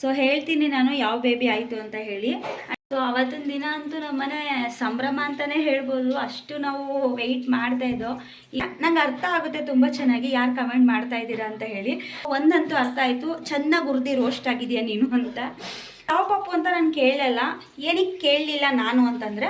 So ಹೇಳ್ತೀನಿ ನಾನು ಯಾವ ಬೇಬಿ ಆಯಿತು ಅಂತ ಹೇಳಿ. ಸೊ ಅವತ್ತಿನ ದಿನ ಅಂತೂ ನಮ್ಮನೆ ಸಂಭ್ರಮ ಅಂತಲೇ ಹೇಳ್ಬೋದು. ಅಷ್ಟು ನಾವು ವೆಯ್ಟ್ ಮಾಡ್ತಾ ಇದ್ದೋ. ನಂಗೆ ಅರ್ಥ ಆಗುತ್ತೆ ತುಂಬ ಚೆನ್ನಾಗಿ ಯಾರು ಕಮೆಂಟ್ ಮಾಡ್ತಾ ಇದ್ದೀರಾ ಅಂತ ಹೇಳಿ. ಒಂದಂತೂ ಅರ್ಥ ಆಯಿತು. ಚೆನ್ನಾಗಿ ಹುರಿದಿ ರೋಸ್ಟ್ ಆಗಿದೆಯಾ ನೀನು ಅಂತ. ಯಾವ ಪಾಪು ಅಂತ ನಾನು ಕೇಳಲ್ಲ. ಏನಕ್ಕೆ ಕೇಳಲಿಲ್ಲ ನಾನು ಅಂತಂದರೆ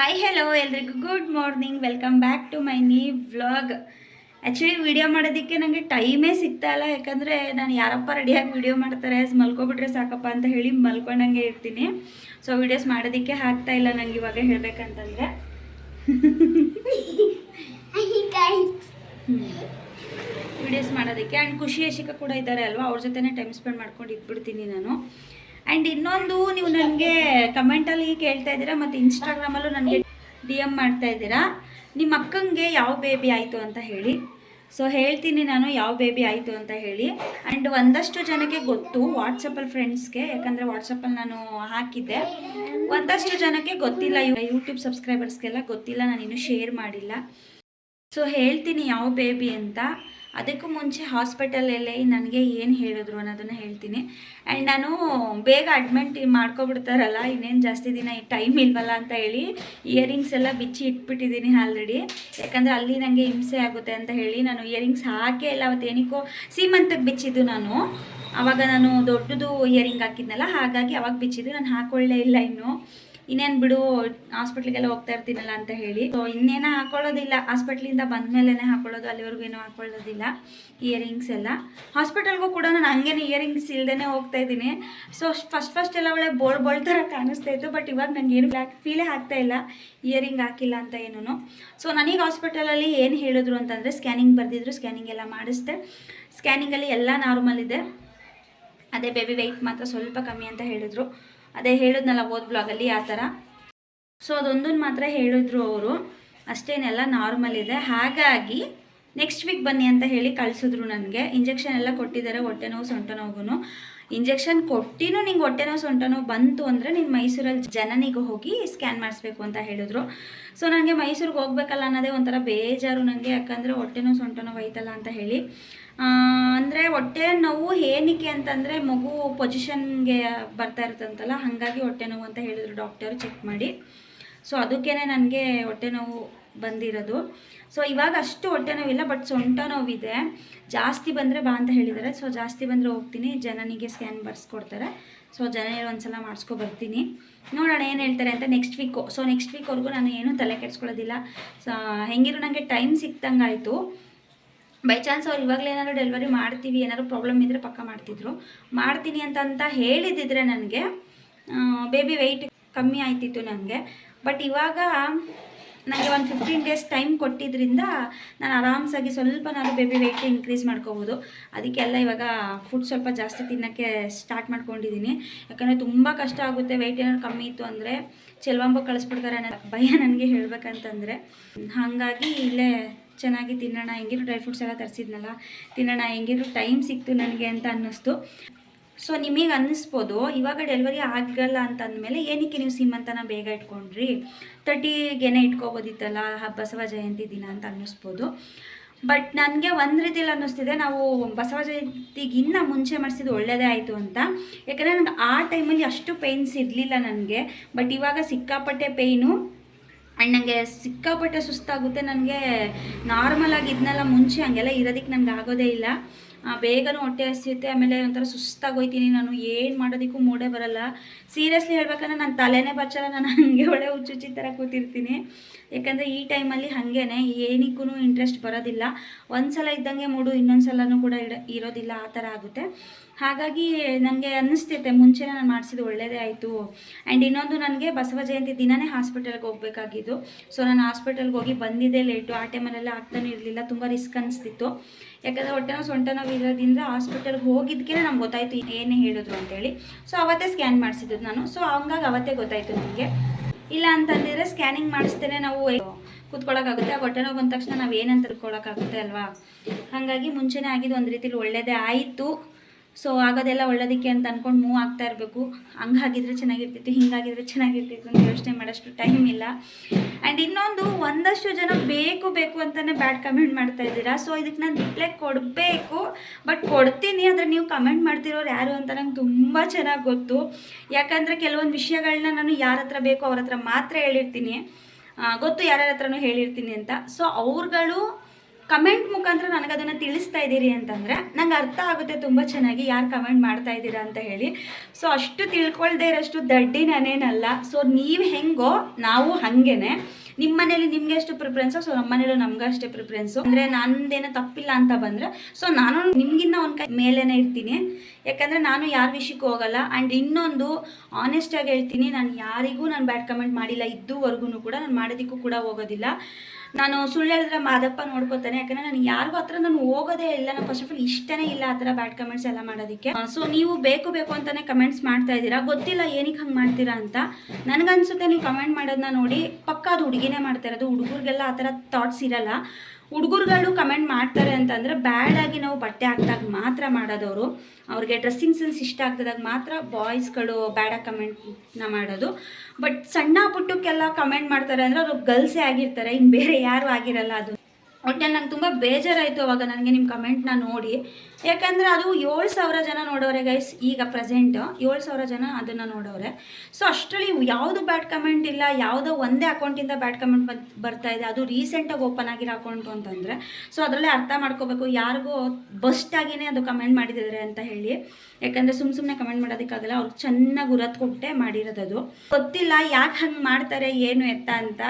ಹಾಯ್ ಹೆಲೋ ಎಲ್ರಿಗೂ. Good morning welcome back to my knee vlog actually video ಮಾಡೋದಕ್ಕೆ ನನಗೆ ಟೈಮೇ ಸಿಗ್ತಾ ಇಲ್ಲ. ಯಾಕಂದರೆ ನಾನು ಯಾರಪ್ಪ ರೆಡಿಯಾಗಿ ವಿಡಿಯೋ ಮಾಡ್ತಾರೆ, ಮಲ್ಕೊಬಿಟ್ರೆ ಸಾಕಪ್ಪ ಅಂತ ಹೇಳಿ ಮಲ್ಕೊಂಡಂಗೆ ಇರ್ತೀನಿ. ಸೊ ವಿಡಿಯೋಸ್ ಮಾಡೋದಕ್ಕೆ ಆಗ್ತಾ ಇಲ್ಲ ನಂಗೆ ಇವಾಗ ಹೇಳಬೇಕಂತಂದರೆ. ವಿಡಿಯೋಸ್ ಮಾಡೋದಕ್ಕೆ. ಆ್ಯಂಡ್ ಖುಷಿ ಯಶಿಕ ಕೂಡ ಇದ್ದಾರೆ ಅಲ್ವಾ? ಅವ್ರ ಜೊತೆನೇ ಟೈಮ್ ಸ್ಪೆಂಡ್ ಮಾಡ್ಕೊಂಡು ಇದ್ಬಿಡ್ತೀನಿ ನಾನು. ಆ್ಯಂಡ್ ಇನ್ನೊಂದು ನೀವು ನನಗೆ ಕಮೆಂಟಲ್ಲಿ ಕೇಳ್ತಾ ಇದ್ದೀರಾ, ಮತ್ತು ಇನ್ಸ್ಟಾಗ್ರಾಮಲ್ಲೂ ನನಗೆ ಡಿ ಎಂ ಮಾಡ್ತಾ ಇದ್ದೀರಾ. ನಿಮ್ಮ ಅಕ್ಕಂಗೆ ಯಾವ ಬೇಬಿ ಆಯಿತು ಅಂತ ಹೇಳಿ. ಸೊ ಹೇಳ್ತೀನಿ ನಾನು ಯಾವ ಬೇಬಿ ಆಯಿತು ಅಂತ ಹೇಳಿ. ಆ್ಯಂಡ್ ಒಂದಷ್ಟು ಜನಕ್ಕೆ ಗೊತ್ತು ವಾಟ್ಸಪ್ಪಲ್ಲಿ ಫ್ರೆಂಡ್ಸ್ಗೆ ಯಾಕಂದರೆ ವಾಟ್ಸಪ್ಪಲ್ಲಿ ನಾನು ಹಾಕಿದ್ದೆ. ಒಂದಷ್ಟು ಜನಕ್ಕೆ ಗೊತ್ತಿಲ್ಲ ಯೂಟ್ಯೂಬ್ ಸಬ್ಸ್ಕ್ರೈಬರ್ಸ್ಗೆಲ್ಲ ಗೊತ್ತಿಲ್ಲ ನಾನು ಇನ್ನೂ ಶೇರ್ ಮಾಡಿಲ್ಲ. ಸೊ ಹೇಳ್ತೀನಿ ಯಾವ ಬೇಬಿ ಅಂತ. ಅದಕ್ಕೂ ಮುಂಚೆ ಹಾಸ್ಪಿಟಲಲ್ಲಿ ನನಗೆ ಏನು ಹೇಳಿದ್ರು ಅನ್ನೋದನ್ನು ಹೇಳ್ತೀನಿ. ಆ್ಯಂಡ್ ನಾನು ಬೇಗ ಅಡ್ಮಿಂಟ್ ಮಾಡ್ಕೊಬಿಡ್ತಾರಲ್ಲ, ಇನ್ನೇನು ಜಾಸ್ತಿ ದಿನ ಟೈಮ್ ಇಲ್ವಲ್ಲ ಅಂತ ಹೇಳಿ ಇಯರಿಂಗ್ಸ್ ಎಲ್ಲ ಬಿಚ್ಚಿ ಇಟ್ಬಿಟ್ಟಿದ್ದೀನಿ ಆಲ್ರೆಡಿ ಯಾಕಂದರೆ ಅಲ್ಲಿ ನನಗೆ ಹಿಂಸೆ ಆಗುತ್ತೆ ಅಂತ ಹೇಳಿ ನಾನು ಇಯರಿಂಗ್ಸ್ ಹಾಕೇ ಇಲ್ಲ, ಅವತ್ತು ಏನಕ್ಕೋ ಸೀಮಂತಕ್ಕೆ ಬಿಚ್ಚಿದ್ದು ನಾನು. ಆವಾಗ ನಾನು ದೊಡ್ಡದು ಇಯರಿಂಗ್ ಹಾಕಿದ್ನಲ್ಲ, ಹಾಗಾಗಿ ಅವಾಗ ಬಿಚ್ಚಿದ್ದು, ನಾನು ಹಾಕೊಳ್ಳೇ ಇಲ್ಲ ಇನ್ನು. ಇನ್ನೇನು ಬಿಡು ಹಾಸ್ಪಿಟ್ಲಿಗೆಲ್ಲ ಹೋಗ್ತಾ ಇರ್ತೀನಲ್ಲ ಅಂತ ಹೇಳಿ. ಸೊ ಇನ್ನೇನ ಹಾಕೊಳ್ಳೋದಿಲ್ಲ. ಹಾಸ್ಪಿಟ್ಲಿಂದ ಬಂದಮೇಲೆನೇ ಹಾಕೊಳ್ಳೋದು, ಅಲ್ಲಿವರೆಗೂ ಏನೂ ಹಾಕೊಳ್ಳೋದಿಲ್ಲ. ಇಯರಿಂಗ್ಸ್ ಎಲ್ಲ. ಹಾಸ್ಪಿಟಲ್ಗೂ ಕೂಡ ನಾನು ಹಂಗೇನೆ ಇಯರಿಂಗ್ಸ್ ಇಲ್ದೇ ಹೋಗ್ತಾ ಇದ್ದೀನಿ. ಸೊ ಫಸ್ಟ್ ಫಸ್ಟ್ ಎಲ್ಲ ಒಳ್ಳೆ ಬೋಳ್ ಬೋಳ್ ಥರ ಕಾಣಿಸ್ತಾ ಇತ್ತು ಬಟ್ ಇವಾಗ ನಂಗೆ ಏನು ಫೀಲೇ ಆಗ್ತಾ ಇಲ್ಲ. ಇಯರಿಂಗ್ ಹಾಕಿಲ್ಲ ಅಂತ ಏನೂ ಸೊ ನನಗೆ ಹಾಸ್ಪಿಟಲಲ್ಲಿ ಏನು ಹೇಳಿದ್ರು ಅಂತಂದರೆ ಸ್ಕ್ಯಾನಿಂಗ್ ಬರೆದಿದ್ರು ಸ್ಕ್ಯಾನಿಂಗ್ ಎಲ್ಲ ಮಾಡಿಸ್ದೆ. ಸ್ಕ್ಯಾನಿಂಗಲ್ಲಿ ಎಲ್ಲ ನಾರ್ಮಲ್ ಇದೆ. ಅದೇ ಬೇಬಿ ವೆಯ್ಟ್ ಮಾತ್ರ ಸ್ವಲ್ಪ ಕಮ್ಮಿ ಅಂತ ಹೇಳಿದ್ರು. ಅದೇ ಹೇಳಿದ್ನಲ್ಲ ಓದ್ ಬ್ಲಾಗಲ್ಲಿ ಆ ಥರ. ಸೊ ಅದೊಂದನ್ನು ಮಾತ್ರ ಹೇಳಿದ್ರು ಅವರು. ಅಷ್ಟೇನೆಲ್ಲ ನಾರ್ಮಲ್ ಇದೆ. ಹಾಗಾಗಿ ನೆಕ್ಸ್ಟ್ ವೀಕ್ ಬನ್ನಿ ಅಂತ ಹೇಳಿ ಕಳಿಸಿದ್ರು ನನಗೆ. ಇಂಜೆಕ್ಷನ್ ಎಲ್ಲ ಕೊಟ್ಟಿದ್ದಾರೆ, ಹೊಟ್ಟೆ ನೋವು, ಸೊಂಟ ನೋವು ಇಂಜೆಕ್ಷನ್ ಕೊಟ್ಟಿನೂ ನಿಂಗೆ ಹೊಟ್ಟೆ ನೋವು, ಸೊಂಟ ನೋವು ಬಂತು ಅಂದರೆ ನೀನು ಮೈಸೂರಲ್ಲಿ ಜನನಿಗೆ ಹೋಗಿ ಸ್ಕ್ಯಾನ್ ಮಾಡಿಸ್ಬೇಕು ಅಂತ ಹೇಳಿದ್ರು. ಸೊ ನನಗೆ ಮೈಸೂರಿಗೆ ಹೋಗ್ಬೇಕಲ್ಲ ಅನ್ನೋದೇ ಒಂಥರ ಬೇಜಾರು ನನಗೆ ಯಾಕಂದರೆ ಹೊಟ್ಟೆ ನೋವು, ಸೊಂಟ ನೋವು ಅಂತ ಹೇಳಿ. ಅಂದರೆ ಹೊಟ್ಟೆ ನೋವು ಏನಕ್ಕೆ ಅಂತಂದರೆ ಮಗು ಪೊಸಿಷನ್ಗೆ ಬರ್ತಾ ಇರುತ್ತಂತಲ್ಲ, ಹಾಗಾಗಿ ಹೊಟ್ಟೆ ನೋವು ಅಂತ ಹೇಳಿದ್ರು ಡಾಕ್ಟರು ಚೆಕ್ ಮಾಡಿ. ಸೊ ಅದಕ್ಕೇ ನನಗೆ ಹೊಟ್ಟೆ ನೋವು ಬಂದಿರೋದು. ಸೊ ಇವಾಗ ಅಷ್ಟು ಹೊಟ್ಟೆ ನೋವಿಲ್ಲ ಬಟ್ ಸೊಂಟ ನೋವಿದೆ. ಜಾಸ್ತಿ ಬಂದರೆ ಬಾ ಅಂತ ಹೇಳಿದ್ದಾರೆ. ಸೊ ಜಾಸ್ತಿ ಬಂದರೆ ಹೋಗ್ತೀನಿ. ಜನನಿಗೆ ಸ್ಕ್ಯಾನ್ ಬರ್ಸ್ಕೊಡ್ತಾರೆ. ಸೊ ಜನನಿಗೆ ಒಂದು ಸಲ ಮಾಡಿಸ್ಕೊ ಬರ್ತೀನಿ. ನೋಡೋಣ ಏನು ಹೇಳ್ತಾರೆ ಅಂತ ನೆಕ್ಸ್ಟ್ ವೀಕು ಸೊ ನೆಕ್ಸ್ಟ್ ವೀಕ್ವರೆಗೂ ನಾನು ಏನೂ ತಲೆ ಕೆಡಿಸ್ಕೊಳ್ಳೋದಿಲ್ಲ. ಸೊ ಹೆಂಗಿರು ನನಗೆ ಟೈಮ್ ಸಿಕ್ತಂಗಾಯಿತು. ಬೈ ಚಾನ್ಸ್ ಅವ್ರು ಇವಾಗಲೇ ಏನಾದ್ರು ಡೆಲಿವರಿ ಮಾಡ್ತೀವಿ, ಏನಾದ್ರು ಪ್ರಾಬ್ಲಮ್ ಇದ್ದರೆ ಪಕ್ಕ ಮಾಡ್ತಿದ್ರು. ಮಾಡ್ತೀನಿ ಅಂತ ಅಂತ ಹೇಳಿದಿದ್ರೆ ನನಗೆ ಬೇಬಿ ವೆಯ್ಟ್ ಕಮ್ಮಿ ಆಯ್ತಿತ್ತು ನನಗೆ. ಬಟ್ ಇವಾಗ ನನಗೆ ಒಂದು ಫಿಫ್ಟೀನ್ ಡೇಸ್ ಟೈಮ್ ಕೊಟ್ಟಿದ್ದರಿಂದ ನಾನು ಆರಾಮ್ಸಾಗಿ ಸ್ವಲ್ಪ ನಾನು ಬೇಬಿ ವೆಯ್ಟ್ ಇನ್ಕ್ರೀಸ್ ಮಾಡ್ಕೋಬೋದು. ಅದಕ್ಕೆಲ್ಲ ಇವಾಗ ಫುಡ್ ಸ್ವಲ್ಪ ಜಾಸ್ತಿ ತಿನ್ನೋಕ್ಕೆ ಸ್ಟಾರ್ಟ್ ಮಾಡ್ಕೊಂಡಿದ್ದೀನಿ ಯಾಕಂದರೆ ತುಂಬ ಕಷ್ಟ ಆಗುತ್ತೆ ವೆಯ್ಟ್ ಏನಾದ್ರು ಕಮ್ಮಿ ಇತ್ತು ಅಂದರೆ ಚೆಲ್ವಂಬ ಕಳಿಸ್ಬಿಡ್ತಾರೆ ಅನ್ನೋ ಭಯ ನನಗೆ ಹೇಳಬೇಕಂತಂದರೆ. ಹಾಗಾಗಿ ಇಲ್ಲೇ ಚೆನ್ನಾಗಿ ತಿನ್ನೋಣ, ಹೆಂಗಿದ್ರು ಡ್ರೈ ಫ್ರೂಟ್ಸ್ ಎಲ್ಲ ತರಿಸಿದ್ನಲ್ಲ, ತಿನ್ನೋಣ, ಹೆಂಗಿದ್ರು ಟೈಮ್ ಸಿಕ್ತು ನನಗೆ ಅಂತ ಅನ್ನಿಸ್ತು. ಸೊ ನಿಮಗೆ ಅನ್ನಿಸ್ಬೋದು, ಇವಾಗ ಡೆಲಿವರಿ ಆಗಲ್ಲ ಅಂತ ಅಂದಮೇಲೆ ಏನಕ್ಕೆ ನೀವು ಸೀಮಂತನ ಬೇಗ ಇಟ್ಕೊಂಡ್ರಿ? ತರ್ಟಿಗೇನೆ ಇಟ್ಕೋಬೋದಿತ್ತಲ್ಲ, ಬಸವ ಜಯಂತಿ ದಿನ ಅಂತ ಅನ್ನಿಸ್ಬೋದು. ಬಟ್ ನನಗೆ ಒಂದು ರೀತಿಯಲ್ಲಿ ಅನ್ನಿಸ್ತಿದೆ, ನಾವು ಬಸವ ಜಯಂತಿಗಿನ್ನ ಮುಂಚೆ ಮಾಡಿಸಿದ್ದು ಒಳ್ಳೆಯದೇ ಆಯಿತು ಅಂತ. ಯಾಕಂದರೆ ನನಗೆ ಆ ಟೈಮಲ್ಲಿ ಅಷ್ಟು ಪೇಯ್ನ್ಸ್ ಇರಲಿಲ್ಲ ನನಗೆ ಬಟ್ ಇವಾಗ ಸಿಕ್ಕಾಪಟ್ಟೆ ಪೇಯ್ನು ಆ್ಯಂಡ್ ನನಗೆ ಸಿಕ್ಕಾಪಟ್ಟೆ ಸುಸ್ತಾಗುತ್ತೆ. ನನಗೆ ನಾರ್ಮಲಾಗಿ ಇದನ್ನೆಲ್ಲ ಮುಂಚೆ ಹಂಗೆಲ್ಲ ಇರೋದಕ್ಕೆ ನನಗೆ ಆಗೋದೇ ಇಲ್ಲ. ಬೇಗನೂ ಹೊಟ್ಟೆ ಹಸಿಯುತ್ತೆ, ಆಮೇಲೆ ಒಂಥರ ಸುಸ್ತಾಗೋಯ್ತೀನಿ, ನಾನು ಏನು ಮಾಡೋದಕ್ಕೂ ಮೂಡೇ ಬರಲ್ಲ. ಸೀರಿಯಸ್ಲಿ ಹೇಳ್ಬೇಕಂದ್ರೆ ನಾನು ತಲೆನೇ ಬಚ್ಚಲ್ಲ, ನಾನು ಹಾಗೆ ಒಳ್ಳೆ ಹುಚ್ಚುಚ್ಚಿ ಥರ ಕೂತಿರ್ತೀನಿ. ಯಾಕಂದರೆ ಈ ಟೈಮಲ್ಲಿ ಹಾಗೇ ಏನಕ್ಕೂ ಇಂಟ್ರೆಸ್ಟ್ ಬರೋದಿಲ್ಲ. ಒಂದು ಸಲ ಇದ್ದಂಗೆ ಮೂಡು ಇನ್ನೊಂದು ಸಲನೂ ಕೂಡ ಇಡ, ಇರೋದಿಲ್ಲ, ಆ ಥರ ಆಗುತ್ತೆ. ಹಾಗಾಗಿ ನನಗೆ ಅನ್ನಿಸ್ತೈತೆ ಮುಂಚೆ ನಾನು ಮಾಡಿಸಿದ್ದು ಒಳ್ಳೆಯದೇ ಆಯಿತು. ಆ್ಯಂಡ್ ಇನ್ನೊಂದು ನನಗೆ ಬಸವ ಜಯಂತಿ ದಿನನೇ ಹಾಸ್ಪಿಟಲ್ಗೆ ಹೋಗಬೇಕಾಗಿದ್ದು. ಸೊ ನಾನು ಹಾಸ್ಪಿಟಲ್ಗೆ ಹೋಗಿ ಬಂದಿದ್ದೇ ಲೇಟು ಆ ಟೈಮಲ್ಲೆಲ್ಲ ಆಗ್ತಾನೇ ಇರಲಿಲ್ಲ, ತುಂಬ ರಿಸ್ಕ್ ಅನಿಸ್ತಿತ್ತು. ಯಾಕಂದರೆ ಹೊಟ್ಟೆ ನೋವು, ಸೊಂಟ ನೋವು ಇರೋದ್ರಿಂದ ಹಾಸ್ಪಿಟಲ್ಗೆ ಹೋಗಿದ್ದಕ್ಕೆ ನಮ್ಗೆ ಗೊತ್ತಾಯಿತು ಏನೇ ಹೇಳಿದ್ರು ಅಂತೇಳಿ. ಸೊ ಅವತ್ತೇ ಸ್ಕ್ಯಾನ್ ಮಾಡಿಸಿದ್ದು ನಾನು. ಸೊ ಹಂಗಾಗಿ ಅವತ್ತೇ ಗೊತ್ತಾಯಿತು ನಿಮಗೆ. ಇಲ್ಲ ಅಂತಂದಿದ್ರೆ ಸ್ಕ್ಯಾನಿಂಗ್ ಮಾಡಿಸ್ತೇನೆ ನಾವು ಕೂತ್ಕೊಳ್ಳೋಕ್ಕಾಗುತ್ತೆ ಆ ಹೊಟ್ಟೆ ನೋವು ಬಂದ ತಕ್ಷಣ ನಾವು ಏನಂತ ತಿಳ್ಕೊಳ್ಳೋಕ್ಕಾಗುತ್ತೆ ಅಲ್ವಾ? ಹಾಗಾಗಿ ಮುಂಚೆನೇ ಆಗಿದ್ದು ಒಂದು ರೀತಿಲಿ ಒಳ್ಳೆಯದೇ ಆಯಿತು. ಸೊ ಆಗೋದೆಲ್ಲ ಒಳ್ಳೇದಕ್ಕೆ ಅಂತ ಅಂದ್ಕೊಂಡು ಮೂವ್ ಆಗ್ತಾ ಇರಬೇಕು. ಹಂಗಾಗಿದ್ರೆ ಚೆನ್ನಾಗಿರ್ತಿತ್ತು, ಹಿಂಗಾಗಿದ್ರೆ ಚೆನ್ನಾಗಿರ್ತಿತ್ತು ಅಂತ ಯೋಚನೆ ಮಾಡೋಷ್ಟು ಟೈಮ್ ಇಲ್ಲ. ಆ್ಯಂಡ್ ಇನ್ನೊಂದು, ಒಂದಷ್ಟು ಜನ ಬೇಕು ಬೇಕು ಅಂತಲೇ ಬ್ಯಾಡ್ ಕಮೆಂಟ್ ಮಾಡ್ತಾ ಇದ್ದೀರಾ? ಸೊ ಇದಕ್ಕೆ ನಾನು ರಿಪ್ಲೈ ಕೊಡಬೇಕು ಬಟ್ ಕೊಡ್ತೀನಿ ಅಂದರೆ ನೀವು ಕಮೆಂಟ್ ಮಾಡ್ತಿರೋರು ಯಾರು ಅಂತ ನಂಗೆ ತುಂಬ ಚೆನ್ನಾಗಿ ಗೊತ್ತು. ಯಾಕಂದರೆ ಕೆಲವೊಂದು ವಿಷಯಗಳನ್ನ ನಾನು ಯಾರ ಹತ್ರ ಬೇಕೋ ಅವ್ರ ಹತ್ರ ಮಾತ್ರ ಹೇಳಿರ್ತೀನಿ. ಗೊತ್ತು ಯಾರ್ಯಾರ ಹತ್ರನೂ ಹೇಳಿರ್ತೀನಿ ಅಂತ. ಸೊ ಅವ್ರುಗಳು ಕಮೆಂಟ್ ಮುಖಾಂತರ ನನಗೆ ಅದನ್ನು ತಿಳಿಸ್ತಾ ಇದ್ದೀರಿ ಅಂತಂದರೆ ನಂಗೆ ಅರ್ಥ ಆಗುತ್ತೆ ತುಂಬ ಚೆನ್ನಾಗಿ ಯಾರು ಕಮೆಂಟ್ ಮಾಡ್ತಾ ಇದ್ದೀರಾ ಅಂತ ಹೇಳಿ. ಸೊ ಅಷ್ಟು ತಿಳ್ಕೊಳ್ದೇ ಇರೋಷ್ಟು ದಡ್ಡಿ ನಾನೇನಲ್ಲ. ಸೊ ನೀವು ಹೆಂಗೋ ನಾವು ಹಾಗೇನೆ. ನಿಮ್ಮ ಮನೇಲಿ ನಿಮ್ಗೆ ಎಷ್ಟು ಪ್ರಿಫರೆನ್ಸು ಸೊ ನಮ್ಮ ಮನೇಲಿ ನಮ್ಗೆ ಅಷ್ಟೇ ಪ್ರಿಫರೆನ್ಸು ಅಂದರೆ ನಂದೇನೋ ತಪ್ಪಿಲ್ಲ ಅಂತ ಬಂದರೆ ಸೊ ನಾನು ನಿಮಗಿನ್ನ ಒಂದು ಕೈ ಮೇಲೇ ಇರ್ತೀನಿ. ಯಾಕಂದರೆ ನಾನು ಯಾರ ವಿಷಯಕ್ಕೂ ಹೋಗಲ್ಲ. ಆ್ಯಂಡ್ ಇನ್ನೊಂದು ಆನೆಸ್ಟಾಗಿ ಹೇಳ್ತೀನಿ, ನಾನು ಯಾರಿಗೂ ನಾನು ಬ್ಯಾಡ್ ಕಮೆಂಟ್ ಮಾಡಿಲ್ಲ ಇದುವರೆಗೂ ಕೂಡ ನಾನು ಮಾಡೋದಕ್ಕೂ ಕೂಡ ಹೋಗೋದಿಲ್ಲ. ನಾನು ಸುಳ್ಳು ಹೇಳಿದ್ರೆ ಮಾದಪ್ಪ ನೋಡ್ಕೋತಾನೆ ಯಾಕಂದ್ರೆ ನಾನು ಯಾರಿಗೂ ಹತ್ರ ನಾನು ಹೋಗೋದೇ ಇಲ್ಲ. ನಾನು ಫಸ್ಟ್ ಆಫ್ ಆಲ್ ಇಷ್ಟನೇ ಇಲ್ಲ ಆ ಥರ ಬ್ಯಾಡ್ ಕಮೆಂಟ್ಸ್ ಎಲ್ಲ ಮಾಡೋದಕ್ಕೆ. ಸೊ ನೀವು ಬೇಕು ಬೇಕು ಅಂತಾನೆ ಕಮೆಂಟ್ಸ್ ಮಾಡ್ತಾ ಇದ್ದೀರಾ? ಗೊತ್ತಿಲ್ಲ ಏನಕ್ಕೆ ಹಂಗೆ ಮಾಡ್ತೀರಾ ಅಂತ. ನನಗನ್ಸುತ್ತೆ ನೀವು ಕಮೆಂಟ್ ಮಾಡೋದನ್ನ ನೋಡಿ ಪಕ್ಕ ಅದು ಹುಡುಗಿನೇ ಮಾಡ್ತಾ ಇರೋದು. ಹುಡುಗರಿಗೆಲ್ಲ ಆ ಥರ ಥಾಟ್ಸ್ ಇರಲ್ಲ. ಹುಡುಗರುಗಳು ಕಮೆಂಟ್ ಮಾಡ್ತಾರೆ ಅಂತಂದರೆ ಬ್ಯಾಡ್ ಆಗಿ ನಾವು ಬಟ್ಟೆ ಹಾಕ್ದಾಗ ಮಾತ್ರ ಮಾಡೋದವರು. ಅವ್ರಿಗೆ ಡ್ರೆಸ್ಸಿಂಗ್ ಸೆನ್ಸ್ ಇಷ್ಟ ಆಗ್ತದಾಗ ಮಾತ್ರ ಬಾಯ್ಸ್ಗಳು ಬ್ಯಾಡ ಕಮೆಂಟ್ನ ಮಾಡೋದು. ಬಟ್ ಸಣ್ಣ ಪುಟ್ಟಕ್ಕೆಲ್ಲ ಕಮೆಂಟ್ ಮಾಡ್ತಾರೆ ಅಂದರೆ ಅವರು ಗರ್ಲ್ಸೇ ಆಗಿರ್ತಾರೆ ಇನ್ನು ಬೇರೆ ಯಾರು ಆಗಿರಲ್ಲ ಅದು. ಒಟ್ಟಲ್ಲಿ ನಂಗೆ ತುಂಬ ಬೇಜಾರಾಯಿತು ಅವಾಗ ನನಗೆ ನಿಮ್ಮ ಕಮೆಂಟ್ನ ನೋಡಿ. ಯಾಕಂದರೆ ಅದು ಏಳು ಸಾವಿರ ಜನ ನೋಡೋರೆ ಗೈಸ್ ಈಗ ಪ್ರೆಸೆಂಟ್ ಏಳು ಸಾವಿರ ಜನ ಅದನ್ನು ನೋಡೋರೆ. ಸೊ ಅಷ್ಟರಲ್ಲಿ ಯಾವುದು ಬ್ಯಾಡ್ ಕಮೆಂಟ್ ಇಲ್ಲ, ಯಾವುದೋ ಒಂದೇ ಅಕೌಂಟಿಂದ ಬ್ಯಾಡ್ ಕಮೆಂಟ್ ಬರ್ತಾ ಇದೆ, ಅದು ರೀಸೆಂಟಾಗಿ ಓಪನ್ ಆಗಿರೋ ಅಕೌಂಟು ಅಂತಂದರೆ. ಸೊ ಅದರಲ್ಲೇ ಅರ್ಥ ಮಾಡ್ಕೋಬೇಕು, ಯಾರಿಗೂ ಬಸ್ಟ್ ಆಗಿನೇ ಅದು ಕಮೆಂಟ್ ಮಾಡಿದ್ದಾರೆ ಅಂತ ಹೇಳಿ. ಯಾಕಂದರೆ ಸುಮ್ಮ ಸುಮ್ಮನೆ ಕಮೆಂಟ್ ಮಾಡೋದಕ್ಕಾಗಲ್ಲ, ಅವ್ರು ಚೆನ್ನಾಗಿ ಉರತ್ ಕೊಟ್ಟೆ ಮಾಡಿರೋದು ಗೊತ್ತಿಲ್ಲ ಯಾಕೆ ಹಂಗೆ ಮಾಡ್ತಾರೆ, ಏನು ಎತ್ತ ಅಂತ.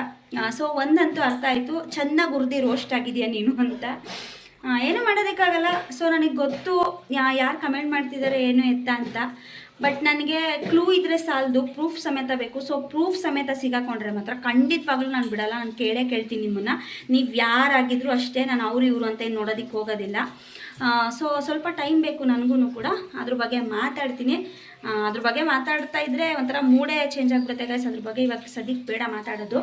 ಸೊ ಒಂದಂತೂ ಅರ್ಥ ಆಯಿತು. ಚೆನ್ನಾಗಿ ಉರ್ದಿ ರೋಸ್ಟ್ ಆಗಿದೆಯಾ ನೀನು ಅಂತ. ಏನೂ ಮಾಡೋದಕ್ಕಾಗಲ್ಲ. ಸೊ ನನಗೆ ಗೊತ್ತು ಯಾರು ಕಮೆಂಟ್ ಮಾಡ್ತಿದ್ದಾರೆ ಏನು ಎತ್ತ ಅಂತ. ಬಟ್ ನನಗೆ ಕ್ಲೂ ಇದ್ರೆ ಸಾಲದು ಪ್ರೂಫ್ ಸಮೇತ ಬೇಕು. ಸೊ ಪ್ರೂಫ್ ಸಮೇತ ಸಿಗಾಕೊಂಡ್ರೆ ಮಾತ್ರ ಖಂಡಿತವಾಗ್ಲೂ ನಾನು ಬಿಡಲ್ಲ. ನಾನು ಕೇಳೇ ಕೇಳ್ತೀನಿ ನಿಮ್ಮನ್ನು. ನೀವು ಯಾರಾಗಿದ್ರು ಅಷ್ಟೇ ನಾನು ಅವ್ರು ಇವರು ಅಂತ ಏನು ನೋಡೋದಕ್ಕೆ ಹೋಗೋದಿಲ್ಲ. ಸೊ ಸ್ವಲ್ಪ ಟೈಮ್ ಬೇಕು ನನಗೂ ಕೂಡ. ಅದ್ರ ಬಗ್ಗೆ ಮಾತಾಡ್ತೀನಿ. ಅದ್ರ ಬಗ್ಗೆ ಮಾತಾಡ್ತಾ ಇದ್ರೆ ಒಂಥರ ಮೂಡೇ ಚೇಂಜ್ ಆಗಿಬಿಡುತ್ತೆ ಗೈಸ್ ಅದ್ರ ಬಗ್ಗೆ ಇವಾಗ ಸದ್ಯಕ್ಕೆ ಬೇಡ ಮಾತಾಡೋದು.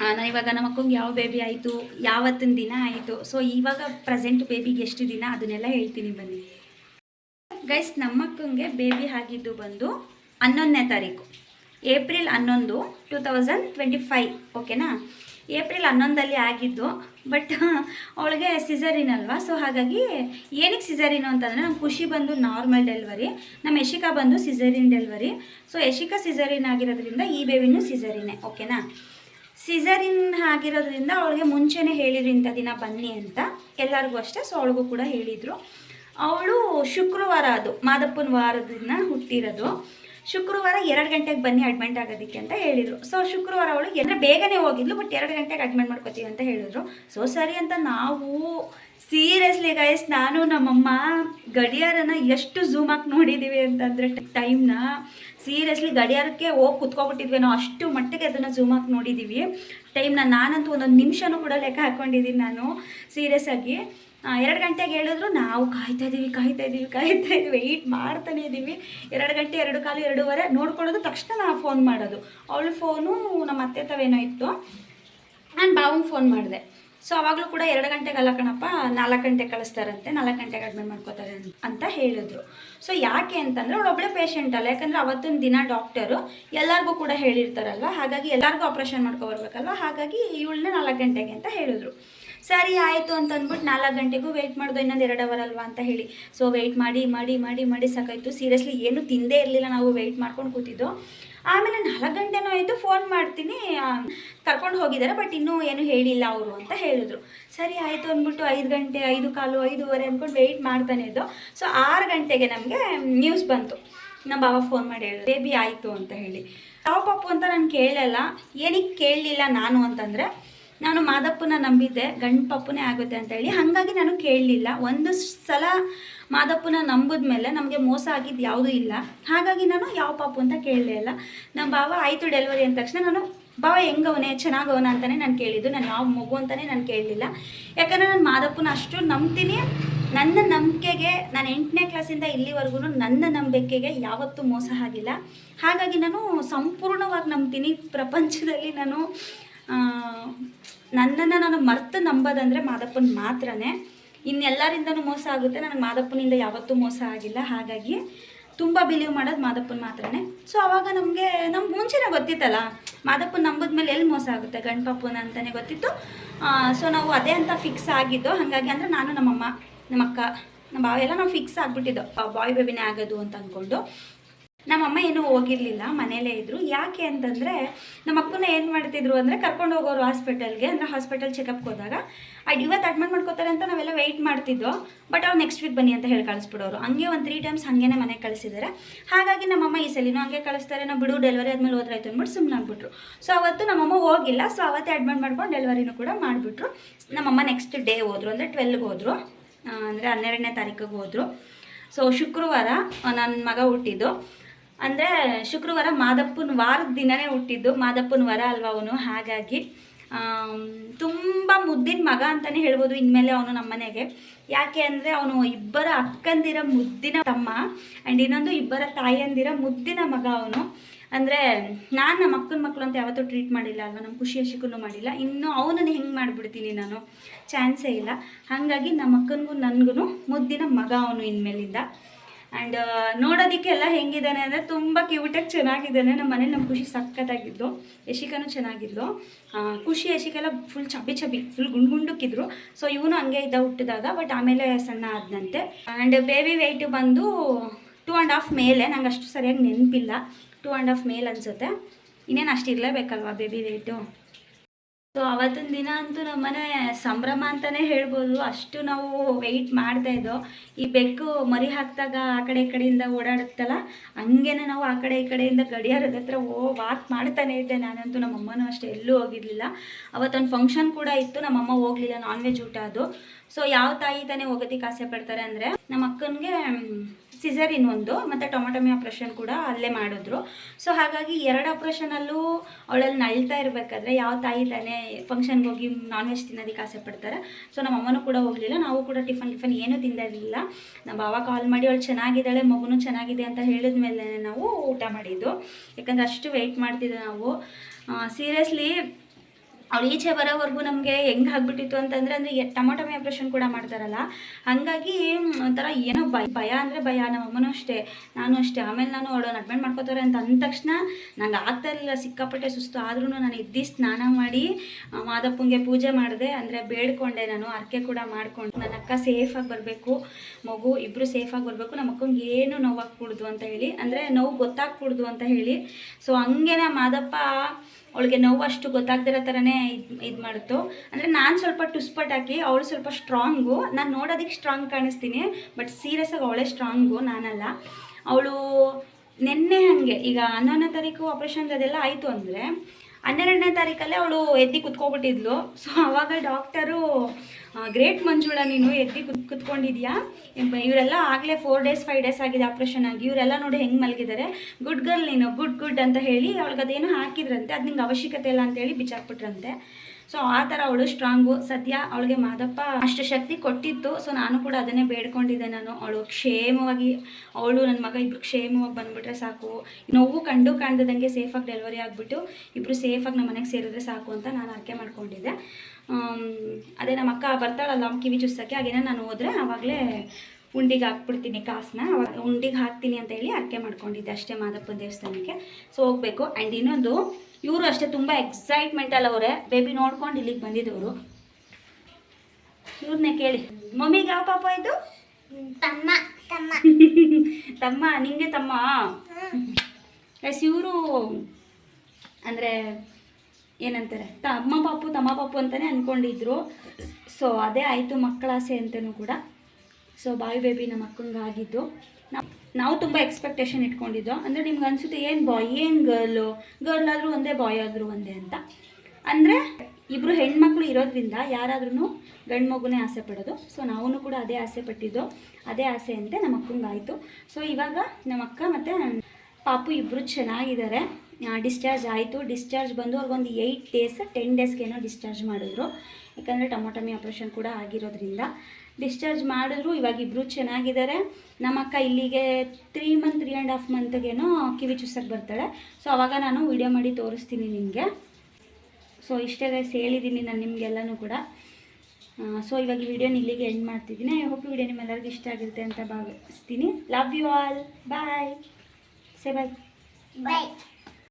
ನಾನು ಇವಾಗ ನಮ್ಮ ಅಕ್ಕಂಗೆ ಯಾವ ಬೇಬಿ ಆಯಿತು, ಯಾವತ್ತಿನ ದಿನ ಆಯಿತು ಸೊ ಇವಾಗ ಪ್ರೆಸೆಂಟ್ ಬೇಬಿಗೆ ಎಷ್ಟು ದಿನ, ಅದನ್ನೆಲ್ಲ ಹೇಳ್ತೀನಿ ಬನ್ನಿ. ಗೈಸ್ ನಮ್ಮ ಅಕ್ಕಂಗೆ ಬೇಬಿ ಆಗಿದ್ದು ಬಂದು ಹನ್ನೊಂದನೇ ತಾರೀಕು. ಏಪ್ರಿಲ್ ಹನ್ನೊಂದು ಟೂ ತೌಸಂಡ್ ಟ್ವೆಂಟಿ ಫೈವ್ ಓಕೆನಾ ಏಪ್ರಿಲ್ ಹನ್ನೊಂದಲ್ಲಿ ಆಗಿದ್ದು ಬಟ್ ಅವಳಿಗೆ ಸಿಸರಿನ್ ಅಲ್ವಾ ಸೊ ಹಾಗಾಗಿ ಏನಕ್ಕೆ ಸಿಸರಿನು ಅಂತಂದರೆ ನಮ್ಮ ಖುಷಿ ಬಂದು ನಾರ್ಮಲ್ ಡೆಲಿವರಿ ನಮ್ಮ ಯಶಿಕಾ ಬಂದು caesarean delivery so Yashika caesarean ಆಗಿರೋದ್ರಿಂದ ಈ ಬೇಬಿನೂ ಸಿಸರಿನೇ ಓಕೆನಾ ಸಿಸರಿನ್ ಆಗಿರೋದ್ರಿಂದ ಅವಳಿಗೆ ಮುಂಚೆನೇ ಹೇಳಿದ್ರು ಇಂಥ ದಿನ ಬನ್ನಿ ಅಂತ. ಎಲ್ಲರಿಗೂ ಅಷ್ಟೇ ಸೊ ಅವಳಿಗೂ ಕೂಡ ಹೇಳಿದರು. ಅವಳು ಶುಕ್ರವಾರ ಅದು, ಮಾದಪ್ಪನ ವಾರದಿಂದ ಹುಟ್ಟಿರೋದು. ಶುಕ್ರವಾರ ಎರಡು ಗಂಟೆಗೆ ಬನ್ನಿ ಅಡ್ಮಿಂಟ್ ಆಗೋದಕ್ಕೆ ಅಂತ ಹೇಳಿದರು. ಸೊ ಶುಕ್ರವಾರ ಅವಳು ಅಂದರೆ ಬೇಗನೆ ಹೋಗಿದ್ಲು ಬಟ್ ಎರಡು ಗಂಟೆಗೆ ಅಡ್ಮಿಂಟ್ ಮಾಡ್ಕೋತೀವಿ ಅಂತ ಹೇಳಿದ್ರು. ಸೊ ಸರಿ ಅಂತ ನಾವು ಸೀರಿಯಸ್ಲಿ ಗೈಸ್ ನಾನು ನಮ್ಮಮ್ಮ ಗಡಿಯಾರನ ಎಷ್ಟು ಝೂಮ್ ಹಾಕಿ ನೋಡಿದ್ದೀವಿ ಅಂತಂದರೆ ಟೈಮ್ನ ಸೀರಿಯಸ್ಲಿ ಗಡಿಯಾರಕ್ಕೆ ಹೋಗಿ ಕುತ್ಕೊಬಿಟ್ಟಿದ್ವಿ ನಾವು ಅಷ್ಟು ಮಟ್ಟಿಗೆ ಅದನ್ನು ಝೂಮ್ ಹಾಕಿ ನೋಡಿದ್ದೀವಿ ಟೈಮ್ನ ನಾನಂತೂ ಒಂದೊಂದು ನಿಮಿಷನೂ ಕೂಡ ಲೆಕ್ಕ ಹಾಕ್ಕೊಂಡಿದ್ದೀನಿ ನಾನು ಸೀರಿಯಸ್ ಆಗಿ. ಎರಡು ಗಂಟೆಗೆ ಹೇಳಿದ್ರು ನಾವು ಕಾಯ್ತಾ ಇದ್ದೀವಿ ಕಾಯ್ತಾ ಇದ್ದೀವಿ ಕಾಯ್ತಾ ಇದ್ದೀವಿ ವೆಯ್ಟ್ ಮಾಡ್ತಾನೆ ಇದ್ದೀವಿ ಎರಡು ಗಂಟೆ, ಎರಡು ಕಾಲು, ಎರಡೂವರೆ ನೋಡ್ಕೊಳ್ಳೋದು ತಕ್ಷಣ ನಾವು ಫೋನ್ ಮಾಡೋದು. ಅವಳು ಫೋನು ನಮ್ಮ ಅತ್ತೆ ತವೇನೋ ಇತ್ತು. ನಾನು ಬಾವಂಗೆ ಫೋನ್ ಮಾಡಿದೆ. ಸೊ ಅವಾಗಲೂ ಕೂಡ ಎರಡು ಗಂಟೆಗೆ ಅಲ್ಲ ಕಣಪ್ಪ, ನಾಲ್ಕು ಗಂಟೆಗೆ ಕಳಿಸ್ತಾರಂತೆ, ನಾಲ್ಕು ಗಂಟೆಗೆ ಅಡ್ಮಿಟ್ ಮಾಡ್ಕೋತಾರೆ ಅಂತ- ಹೇಳಿದ್ರು. ಸೊ ಯಾಕೆ ಅಂತಂದರೆ ಅವಳು ಒಬ್ಬಳೇ ಪೇಷಂಟ್ ಅಲ್ಲ, ಯಾಕಂದರೆ ಅವತ್ತಿನ ದಿನ ಡಾಕ್ಟರು ಎಲ್ಲರಿಗೂ ಕೂಡ ಹೇಳಿರ್ತಾರಲ್ವ? ಹಾಗಾಗಿ ಎಲ್ಲರಿಗೂ ಆಪ್ರೇಷನ್ ಮಾಡ್ಕೊಬರ್ಬೇಕಲ್ವ ಹಾಗಾಗಿ ಇವಳನ್ನ ನಾಲ್ಕು ಗಂಟೆಗೆ ಅಂತ ಹೇಳಿದ್ರು. ಸರಿ, ಆಯಿತು ಅಂತ ಅಂದ್ಬಿಟ್ಟು ನಾಲ್ಕು ಗಂಟೆಗೂ ವೆಯ್ಟ್ ಮಾಡೋದು, ಇನ್ನೊಂದು ಎರಡು ಅವರ್ ಅಲ್ವಾ ಅಂತ ಹೇಳಿ. ಸೊ ವೆಯ್ಟ್ ಮಾಡಿ ಮಾಡಿ ಮಾಡಿ ಮಾಡಿ ಸಾಕಾಯಿತು. ಸೀರಿಯಸ್ಲಿ ಏನು ತಿಂದೇ ಇರಲಿಲ್ಲ ನಾವು ವೆಯ್ಟ್ ಮಾಡ್ಕೊಂಡು ಕೂತಿದ್ದು. ಆಮೇಲೆ ನಾಲ್ಕು ಗಂಟೆನೂ ಆಯಿತು ಫೋನ್ ಮಾಡ್ತೀನಿ ಕರ್ಕೊಂಡು ಹೋಗಿದ್ದಾರೆ ಬಟ್ ಇನ್ನೂ ಏನು ಹೇಳಿಲ್ಲ ಅವರು ಅಂತ ಹೇಳಿದ್ರು. ಸರಿ ಆಯಿತು ಅಂದ್ಬಿಟ್ಟು ಐದು ಗಂಟೆ, ಐದು ಕಾಲು, ಐದೂವರೆ ಅಂದ್ಕೊಂಡು ವೆಯ್ಟ್ ಮಾಡ್ತಾನೆ ಇದ್ದು ಸೊ ಆರು ಗಂಟೆಗೆ ನಮಗೆ ನ್ಯೂಸ್ ಬಂತು. ನಮ್ಮ ಬಾಬಾ ಫೋನ್ ಮಾಡಿ ಹೇಳಿದ್ರು ಬೇಬಿ ಆಯಿತು ಅಂತ ಹೇಳಿ. ಯಾವ ಪಾಪು ಅಂತ ನಾನು ಕೇಳಲ್ಲ. ಏನಕ್ಕೆ ಕೇಳಲಿಲ್ಲ ನಾನು ಅಂತಂದರೆ ನಾನು ಮಾದಪ್ಪನ ನಂಬಿದ್ದೆ, ಗಂಡು ಪಪ್ಪನೇ ಆಗುತ್ತೆ ಅಂತ ಹೇಳಿ. ಹಾಗಾಗಿ ನಾನು ಕೇಳಲಿಲ್ಲ. ಒಂದು ಸಲ ಮಾದಪ್ಪನ ನಂಬಿದ ಮೇಲೆ ನಮಗೆ ಮೋಸ ಆಗಿದ್ದು ಯಾವುದೂ ಇಲ್ಲ. ಹಾಗಾಗಿ ನಾನು ಯಾವ ಪಾಪು ಅಂತ ಕೇಳಲೇ ಇಲ್ಲ. ನಮ್ಮ ಬಾವ ಆಯಿತು ಡೆಲಿವರಿ ಅಂದ ತಕ್ಷಣ ನಾನು ಬಾವ ಹೆಂಗವನೇ, ಚೆನ್ನಾಗವನ ಅಂತಲೇ ನಾನು ಕೇಳಿದ್ದು. ನಾನು ಯಾವ ಮಗು ಅಂತಲೇ ನಾನು ಕೇಳಲಿಲ್ಲ. ಯಾಕಂದರೆ ನಾನು ಮಾದಪ್ಪನ ಅಷ್ಟು ನಂಬ್ತೀನಿ. ನನ್ನ ನಂಬಿಕೆಗೆ ನಾನು ಎಂಟನೇ ಕ್ಲಾಸಿಂದ ಇಲ್ಲಿವರೆಗೂ ನನ್ನ ನಂಬಿಕೆಗೆ ಯಾವತ್ತೂ ಮೋಸ ಆಗಿಲ್ಲ. ಹಾಗಾಗಿ ನಾನು ಸಂಪೂರ್ಣವಾಗಿ ನಂಬ್ತೀನಿ. ಪ್ರಪಂಚದಲ್ಲಿ ನಾನು ನನ್ನನ್ನು ನಾನು ಮರ್ತು ನಂಬೋದಂದರೆ ಮಾದಪ್ಪನ ಮಾತ್ರನೇ. ಇನ್ನೆಲ್ಲರಿಂದನೂ ಮೋಸ ಆಗುತ್ತೆ. ನನಗೆ ಮಾದಪ್ಪನಿಂದ ಯಾವತ್ತೂ ಮೋಸ ಆಗಿಲ್ಲ. ಹಾಗಾಗಿ ತುಂಬ ಬಿಲೀವ್ ಮಾಡೋದು ಮಾದಪ್ಪನ ಮಾತ್ರನೇ. ಸೊ ಆವಾಗ ನಮಗೆ ನಮ್ಗೆ ಮುಂಚೆನೇ ಗೊತ್ತಿತ್ತಲ್ಲ, ಮಾದಪ್ಪನ ನಂಬಿದ್ಮೇಲೆ ಎಲ್ಲಿ ಮೋಸ ಆಗುತ್ತೆ? ಗಣಪಪ್ಪನ ಅಂತಲೇ ಗೊತ್ತಿತ್ತು. ಸೊ ನಾವು ಅದೇ ಅಂತ ಫಿಕ್ಸ್ ಆಗಿದ್ದು. ಹಾಗಾಗಿ ಅಂದರೆ ನಾನು ನಮ್ಮಮ್ಮ ನಮ್ಮ ಅಕ್ಕ ನಮ್ಮ ಬಾವೆಲ್ಲ ನಾವು ಫಿಕ್ಸ್ ಆಗಿಬಿಟ್ಟಿದ್ದು. ಬಾಯ್ ಬೇಬಿನೇ ಆಗೋದು ಅಂತ ಅಂದ್ಕೊಂಡು ನಮ್ಮಮ್ಮ ಏನೂ ಹೋಗಿರಲಿಲ್ಲ, ಮನೇಲೇ ಇದ್ದರು ಯಾಕೆ ಅಂತಂದರೆ ನಮ್ಮ ಅಕ್ಕನ ಏನು ಮಾಡ್ತಿದ್ರು ಅಂದರೆ ಕರ್ಕೊಂಡು ಹೋಗೋರು ಹಾಸ್ಪಿಟಲ್ಗೆ ಅಂದರೆ ಹಾಸ್ಪಿಟಲ್ ಚೆಕಪ್ಗೆ ಹೋದಾಗ ಇವತ್ತು ಅಡ್ಮಿಟ್ ಮಾಡ್ಕೋತಾರೆ ಅಂತ ನಾವೆಲ್ಲ ವೆಯ್ಟ್ ಮಾಡ್ತಿದ್ದೋ ಬಟ್ ಅವ್ರು ನೆಕ್ಸ್ಟ್ ವೀಕ್ ಬನ್ನಿ ಅಂತ ಹೇಳಿ ಕಳಿಸ್ಬಿಡೋರು. ಹಂಗೆ ಒಂದು ತ್ರೀ ಟೈಮ್ಸ್ ಹಾಗೇನೆ ಮನೆಗೆ ಕಳಿಸಿದ್ದಾರೆ ಹಾಗಾಗಿ ನಮ್ಮಮ್ಮ ಈ ಸಲಿನೂ ಹಂಗೆ ಕಳಿಸ್ತಾರೆ. ನಾವು ಬಿಡು ಡೆಲಿವರಿ ಆದಮೇಲೆ ಹೋದ್ರಾಯ್ತು ಅಂದ್ಬಿಟ್ಟು ಸುಮ್ಮನೆ ಆಗ್ಬಿಟ್ರು. ಸೊ ಅವತ್ತು ನಮ್ಮಮ್ಮ ಹೋಗಿಲ್ಲ ಸೊ ಅವತ್ತೇ ಅಡ್ಮಿಟ್ ಮಾಡ್ಕೊಂಡು ಡೆಲಿವರಿನೂ ಕೂಡ ಮಾಡಿಬಿಟ್ರು. ನಮ್ಮಮ್ಮ ನೆಕ್ಸ್ಟ್ ಡೇ ಹೋದ್ರು, ಅಂದರೆ ಟ್ವೆಲ್ಗೆ ಹೋದರು. ಅಂದರೆ ಹನ್ನೆರಡನೇ ತಾರೀಕಿಗೆ ಹೋದರು. ಸೊ ಶುಕ್ರವಾರ ನನ್ನ ಮಗ ಹುಟ್ಟಿದ್ದು. ಅಂದರೆ ಶುಕ್ರವಾರ ಮಾದಪ್ಪನ ವಾರದ ದಿನನೇ ಹುಟ್ಟಿದ್ದು. ಮಾದಪ್ಪನ ವರ ಅಲ್ವಾ ಅವನು? ಹಾಗಾಗಿ ತುಂಬ ಮುದ್ದಿನ ಮಗ ಅಂತಲೇ ಹೇಳ್ಬೋದು ಇನ್ಮೇಲೆ ಅವನು ನಮ್ಮ ಮನೆಗೆ. ಯಾಕೆ ಅಂದರೆ ಅವನು ಇಬ್ಬರ ಅಕ್ಕಂದಿರ ಮುದ್ದಿನ ತಮ್ಮ ಆ್ಯಂಡ್ ಇನ್ನೊಂದು ಇಬ್ಬರ ತಾಯಿಯಂದಿರ ಮುದ್ದಿನ ಮಗ ಅವನು. ಅಂದರೆ ನಾನು ನಮ್ಮ ಅಕ್ಕನ ಮಕ್ಕಳು ಅಂತ ಯಾವತ್ತೂ ಟ್ರೀಟ್ ಮಾಡಿಲ್ಲ ಅಲ್ವಾ? ನಮ್ಮ ಖುಷಿ ಹಸಿಗೂ ಮಾಡಿಲ್ಲ. ಇನ್ನು ಅವನನ್ನು ಹೆಂಗೆ ಮಾಡಿಬಿಡ್ತೀನಿ ನಾನು? ಚಾನ್ಸೇ ಇಲ್ಲ. ಹಾಗಾಗಿ ನಮ್ಮ ಅಕ್ಕನಿಗೂ ನನಗೂ ಮುದ್ದಿನ ಮಗ ಅವನು ಇನ್ಮೇಲಿಂದ. ಆ್ಯಂಡ್ ನೋಡೋದಕ್ಕೆಲ್ಲ ಹೆಂಗಿದ್ದಾನೆ ಅಂದರೆ ತುಂಬ ಕ್ಯೂಟಾಗಿ ಚೆನ್ನಾಗಿದ್ದಾನೆ ನಮ್ಮ ಮನೇಲಿ ನಮ್ಮ ಖುಷಿ ಸಖತ್ತಾಗಿದ್ದು ಯಶಿಕನೂ ಚೆನ್ನಾಗಿದ್ಲು. ಖುಷಿ ಯಶಿಕೆಲ್ಲ ಫುಲ್ ಚಬ್ಬಿ ಚಬ್ಬಿ ಫುಲ್ ಗುಂಡು ಗುಂಡುಕ್ಕಿದ್ರು. ಸೊ ಇವನು ಹಂಗೆ ಇದ್ದ ಹುಟ್ಟಿದಾಗ ಬಟ್ ಆಮೇಲೆ ಸಣ್ಣ ಆದಂತೆ ಆ್ಯಂಡ್ ಬೇಬಿ ವೆಯ್ಟ್ ಬಂದು ಟೂ ಆ್ಯಂಡ್ ಹಾಫ್ ಮೇಲೆ ನಂಗೆ ಅಷ್ಟು ಸರಿಯಾಗಿ ನೆನಪಿಲ್ಲ. ಟೂ ಆ್ಯಂಡ್ ಹಾಫ್ ಮೇಲ್ ಅನಿಸುತ್ತೆ. ಇನ್ನೇನು ಅಷ್ಟು ಇರಲೇಬೇಕಲ್ವಾ ಬೇಬಿ ವೆಯ್ಟು ಸೊ ಅವತ್ತಿನ ದಿನ ಅಂತೂ ನಮ್ಮನೆ ಸಂಭ್ರಮ ಅಂತಲೇ ಹೇಳ್ಬೋದು. ಅಷ್ಟು ನಾವು ವೆಯ್ಟ್ ಮಾಡ್ತಾ ಇದ್ದೋ, ಈ ಬೆಕ್ಕು ಮರಿ ಹಾಕಿದಾಗ ಆ ಕಡೆ ಈ ಕಡೆಯಿಂದ ಓಡಾಡುತ್ತಲ್ಲ, ಹಂಗೇನೆ ನಾವು ಆ ಕಡೆ ಈ ಕಡೆಯಿಂದ ಗಡಿಯಾರದ ಹತ್ರ ಓ ವಾಕ್ ಮಾಡ್ತಾನೆ ಇದ್ದೆ ನಾನಂತೂ. ನಮ್ಮಮ್ಮನೂ ಅಷ್ಟೇ, ಎಲ್ಲೂ ಹೋಗಿರಲಿಲ್ಲ. ಅವತ್ತೊಂದು ಫಂಕ್ಷನ್ ಕೂಡ ಇತ್ತು, ನಮ್ಮಮ್ಮ ಹೋಗಲಿಲ್ಲ ನಾನ್ ವೆಜ್ ಊಟ ಅದು. ಸೊ ಯಾವ ತಾಯಿ ತಾನೇ ಹೋಗೋದಕ್ಕೆ ಆಸೆ ಪಡ್ತಾರೆ ಅಂದರೆ, ನಮ್ಮ ಅಕ್ಕನಿಗೆ ಸಿಸರಿನ್ ಒಂದು ಮತ್ತು ಟೊಮೊಟೊಮಿ ಆಪ್ರೇಷನ್ ಕೂಡ ಅಲ್ಲೇ ಮಾಡಿದ್ರು. ಸೊ ಹಾಗಾಗಿ ಎರಡು ಆಪ್ರೇಷನಲ್ಲೂ ಅವಳಲ್ಲಿ ನಳ್ತಾ ಇರಬೇಕಾದ್ರೆ ಯಾವ ತಾಯಿ ತಾನೇ ಫಂಕ್ಷನ್ಗೆ ಹೋಗಿ ನಾನ್ ವೆಜ್ ತಿನ್ನೋದಕ್ಕೆ ಆಸೆ ಪಡ್ತಾರೆ. ಸೊ ನಮ್ಮ ಅಮ್ಮನೂ ಕೂಡ ಹೋಗಲಿಲ್ಲ, ನಾವು ಕೂಡ ಟಿಫನ್ ಟಿಫನ್ ಏನೂ ತಿಂದಿರಲಿಲ್ಲ ನಮ್ಮ ಬಾವ ಕಾಲ್ ಮಾಡಿ ಅವಳು ಚೆನ್ನಾಗಿದ್ದಾಳೆ, ಮಗುನೂ ಚೆನ್ನಾಗಿದೆ ಅಂತ ಹೇಳಿದ ಮೇಲೆ ನಾವು ಊಟ ಮಾಡಿದ್ದು. ಯಾಕಂದರೆ ಅಷ್ಟು ವೆಯ್ಟ್ ಮಾಡ್ತಿದ್ದೆ ನಾವು. ಸೀರಿಯಸ್ಲಿ ಅವಳು ಈಚೆ ಬರೋವರೆಗೂ ನಮಗೆ ಹೆಂಗೆ ಆಗ್ಬಿಟ್ಟಿತ್ತು ಅಂತಂದರೆ, ಅಂದರೆ ಟೊಮೊಟೊಮಿ ಆಪ್ರೇಷನ್ ಕೂಡ ಮಾಡ್ತಾರಲ್ಲ, ಹಾಗಾಗಿ ಒಂಥರ ಏನೋ ಭಯ ಭಯ ಅಂದರೆ ಭಯ. ನಮ್ಮ ಅಮ್ಮನೂ ಅಷ್ಟೇ, ನಾನು ಅಷ್ಟೇ. ಆಮೇಲೆ ನಾನು ಅವಳು ಅಡ್ಮೆಂಟ್ ಮಾಡ್ಕೋತಾರೆ ಅಂತ ಅಂದ ತಕ್ಷಣ ನಂಗೆ ಆಗ್ತಾ ಇರಲಿಲ್ಲ, ಸಿಕ್ಕಾಪಟ್ಟೆ ಸುಸ್ತು. ಆದ್ರೂ ನಾನು ಇದ್ದಿ ಸ್ನಾನ ಮಾಡಿ ಮಾದಪ್ಪಂಗೆ ಪೂಜೆ ಮಾಡಿದೆ. ಅಂದರೆ ಬೇಡ್ಕೊಂಡೆ ನಾನು, ಅರ್ಕೆ ಕೂಡ ಮಾಡಿಕೊಂಡು. ನನ್ನ ಅಕ್ಕ ಸೇಫಾಗಿ ಬರಬೇಕು. ಮಗು ಇಬ್ಬರು ಸೇಫಾಗಿ ಬರಬೇಕು. ನಮ್ಮ ಅಕ್ಕಂಗೆ ಏನು ನೋವಾಗ್ಕೂಡ್ದು ಅಂತ ಹೇಳಿ, ಅಂದರೆ ನೋವು ಗೊತ್ತಾಗ್ಕೂಡ್ದು ಅಂತ ಹೇಳಿ. ಸೊ ಹಂಗೆ ಮಾದಪ್ಪ ಅವಳಿಗೆ ನೋವು ಅಷ್ಟು ಗೊತ್ತಾಗ್ದಿರೋ ಥರನೇ ಇದು ಇದು ಮಾಡಿತು ಅಂದರೆ ನಾನು ಸ್ವಲ್ಪ ಟುಸ್ಪಟ್ ಹಾಕಿ ಅವಳು ಸ್ವಲ್ಪ ಸ್ಟ್ರಾಂಗು. ನಾನು ನೋಡೋದಕ್ಕೆ ಸ್ಟ್ರಾಂಗ್ ಕಾಣಿಸ್ತೀನಿ, ಬಟ್ ಸೀರಿಯಸ್ ಆಗಿ ಅವಳೇ ಸ್ಟ್ರಾಂಗು, ನಾನಲ್ಲ. ಅವಳು ನಿನ್ನೆ ಹಾಗೆ, ಈಗ ಹನ್ನೊಂದನೇ ತಾರೀಕು ಆಪ್ರೇಷನ್ ಅದೆಲ್ಲ ಆಯಿತು ಅಂದರೆ ಹನ್ನೆರಡನೇ ತಾರೀಕಲ್ಲೇ ಅವಳು ಎದ್ದು ಕುತ್ಕೊಬಿಟ್ಟಿದ್ಲು. ಸೊ ಅವಾಗ ಡಾಕ್ಟರು ಗ್ರೇಟ್ ಮಂಜುಳ, ನೀನು ಎದ್ದು ಕುತ್, ಕುತ್ಕೊಂಡಿದ್ಯಾ? ಇವ್- ಇವರೆಲ್ಲ ಆಗಲೇ ಫೋರ್ ಡೇಸ್ ಫೈವ್ ಡೇಸ್ ಆಗಿದೆ ಆಪ್ರೇಷನ್ ಆಗಿ ಇವರೆಲ್ಲ ನೋಡಿ ಹೆಂಗೆ ಮಲಗಿದ್ದಾರೆ ಗುಡ್ ಗರ್ಲ್ ನೀನು ಗುಡ್ ಗುಡ್ ಅಂತ ಹೇಳಿ ಅವಳಿಗೆ ಅದೇನೋ ಹಾಕಿದ್ರಂತೆ, ಅದು ನಿಂಗೆ ಅವಶ್ಯಕತೆ ಇಲ್ಲ ಅಂತೇಳಿ ಬಿಚ್ಚಾಕ್ಬಿಟ್ರಂತೆ. ಸೊ ಆ ಥರ ಅವಳು ಸ್ಟ್ರಾಂಗು ಸದ್ಯ ಅವಳಿಗೆ ಮಾದಪ್ಪ ಅಷ್ಟು ಶಕ್ತಿ ಕೊಟ್ಟಿತ್ತು. ಸೊ ನಾನು ಕೂಡ ಅದನ್ನೇ ಬೇಡ್ಕೊಂಡಿದ್ದೆ ನಾನು. ಅವಳು ಕ್ಷೇಮವಾಗಿ, ಅವಳು ನನ್ನ ಮಗ ಇಬ್ಬರು ಕ್ಷೇಮವಾಗಿ ಬಂದುಬಿಟ್ರೆ ಸಾಕು. ನೋವು ಕಂಡು ಕಾಣ್ದಂಗೆ ಸೇಫಾಗಿ ಡೆಲಿವರಿ ಆಗಿಬಿಟ್ಟು ಇಬ್ಬರು ಸೇಫಾಗಿ ನಮ್ಮ ಮನೆಗೆ ಸೇರಿದ್ರೆ ಸಾಕು ಅಂತ ನಾನು ಅರ್ಕೆ ಮಾಡ್ಕೊಂಡಿದ್ದೆ. ಅದೇ ನಮ್ಮ ಅಕ್ಕ ಬರ್ತಾಳಲ್ಲ ಅವ್ನ್ ಕಿವಿ ಚುಸ್ಸಕ್ಕೆ ಹಾಗೇನ ನಾನು ಹೋದರೆ ಆವಾಗಲೇ ಉಂಡಿಗೆ ಹಾಕ್ಬಿಡ್ತೀನಿ ಕಾಸನ್ನ ಅವಾಗ ಉಂಡಿಗೆ ಹಾಕ್ತೀನಿ ಅಂತ ಹೇಳಿ ಅರ್ಕೆ ಮಾಡ್ಕೊಂಡಿದ್ದೆ ಅಷ್ಟೇ ಮಾದಪ್ಪನ ದೇವಸ್ಥಾನಕ್ಕೆ. ಸೊ ಹೋಗಬೇಕು. ಆ್ಯಂಡ್ ಇನ್ನೊಂದು ಇವರು ಅಷ್ಟೇ ತುಂಬ ಎಕ್ಸೈಟ್ಮೆಂಟಲ್ಲಿ ಅವರೇ. ಬೇಬಿ ನೋಡ್ಕೊಂಡು ಇಲ್ಲಿಗೆ ಬಂದಿದ್ದವರು. ಇವ್ರನ್ನೇ ಕೇಳಿ. ಮಮ್ಮಿಗೆ ಯಾವ ಪಾಪ ಇದು? ತಮ್ಮ ತಮ್ಮ. ತಮ್ಮ ನಿಂಗೆ ತಮ್ಮ? ಎಸ್ ಇವರು ಅಂದರೆ ಏನಂತಾರೆ ತಮ್ಮ ಪಾಪು ತಮ್ಮ ಪಾಪು ಅಂತಲೇ ಅಂದ್ಕೊಂಡಿದ್ರು ಸೊ ಅದೇ ಆಯಿತು ಮಕ್ಕಳ ಆಸೆ ಅಂತಲೂ ಕೂಡ. ಸೊ ಬಾಯ್ ಬೇಬಿ ನಮ್ಮ ಅಕ್ಕಂಗೆ ಆಗಿದ್ದು ನಾವು ತುಂಬ ಎಕ್ಸ್ಪೆಕ್ಟೇಷನ್ ಇಟ್ಕೊಂಡಿದ್ದು. ಅಂದರೆ ನಿಮ್ಗೆ ಅನಿಸುತ್ತೆ, ಏನು ಬಾಯ್ ಏನು ಗರ್ಲು ಗರ್ಲ್ ಆದರೂ ಒಂದೇ ಬಾಯ್ ಆದರೂ ಒಂದೇ ಅಂತ. ಅಂದರೆ ಇಬ್ಬರು ಹೆಣ್ಮಕ್ಳು ಇರೋದ್ರಿಂದ ಯಾರಾದ್ರೂ ಗಂಡು ಮಗುನೇ ಆಸೆ ಪಡೋದು. ಸೊ ನಾವೂ ಕೂಡ ಅದೇ ಆಸೆ ಪಟ್ಟಿದ್ದು. ಅದೇ ಆಸೆ ಅಂತೆ ನಮ್ಮ ಅಕ್ಕಂಗೆ ಆಯಿತು ಸೊ ಇವಾಗ ನಮ್ಮ ಅಕ್ಕ ಮತ್ತು ಪಾಪು ಇಬ್ಬರು ಚೆನ್ನಾಗಿದ್ದಾರೆ. ಡಿಸ್ಚಾರ್ಜ್ ಆಯಿತು. ಡಿಸ್ಚಾರ್ಜ್ ಬಂದು ಅವ್ರಿಗೊಂದು ಏಯ್ಟ್ ಡೇಸ್ ಟೆನ್ ಡೇಸ್ಗೇನೋ ಡಿಸ್ಚಾರ್ಜ್ ಮಾಡಿದ್ರು. ಯಾಕಂದರೆ ಟೊಮೊಟೊಮಿ ಆಪ್ರೇಷನ್ ಕೂಡ ಆಗಿರೋದ್ರಿಂದ. ಡಿಸ್ಚಾರ್ಜ್ ಮಾಡಿದ್ರು. ಇವಾಗ ಇಬ್ಬರು ಚೆನ್ನಾಗಿದ್ದಾರೆ. ನಮ್ಮ ಅಕ್ಕ ಇಲ್ಲಿಗೆ three month three and half ಮಂತ್ಗೇನೋ ಕಿವಿ ಚುಸಕ್ಕೆ ಬರ್ತಾಳೆ. ಸೊ ಅವಾಗ ನಾನು ವಿಡಿಯೋ ಮಾಡಿ ತೋರಿಸ್ತೀನಿ ನಿಮಗೆ. ಸೊ ಇಷ್ಟೇ ಗೈಸ್ ಹೇಳಿದ್ದೀನಿ ನಾನು ನಿಮಗೆಲ್ಲನೂ ಕೂಡ. ಸೊ ಇವಾಗ ವೀಡಿಯೋ ವಿಡಿಯೋನ ಇಲ್ಲಿಗೆ ಎಂಡ್ ಮಾಡ್ತಿದ್ದೀನಿ. ಐ ಹೋಪ್ ವಿಡಿಯೋ ನಿಮ್ಮೆಲ್ಲರಿಗೂ ಇಷ್ಟ ಆಗಿರುತ್ತೆ ಅಂತ ಭಾವಿಸ್ತೀನಿ. Love you all bye say bye bye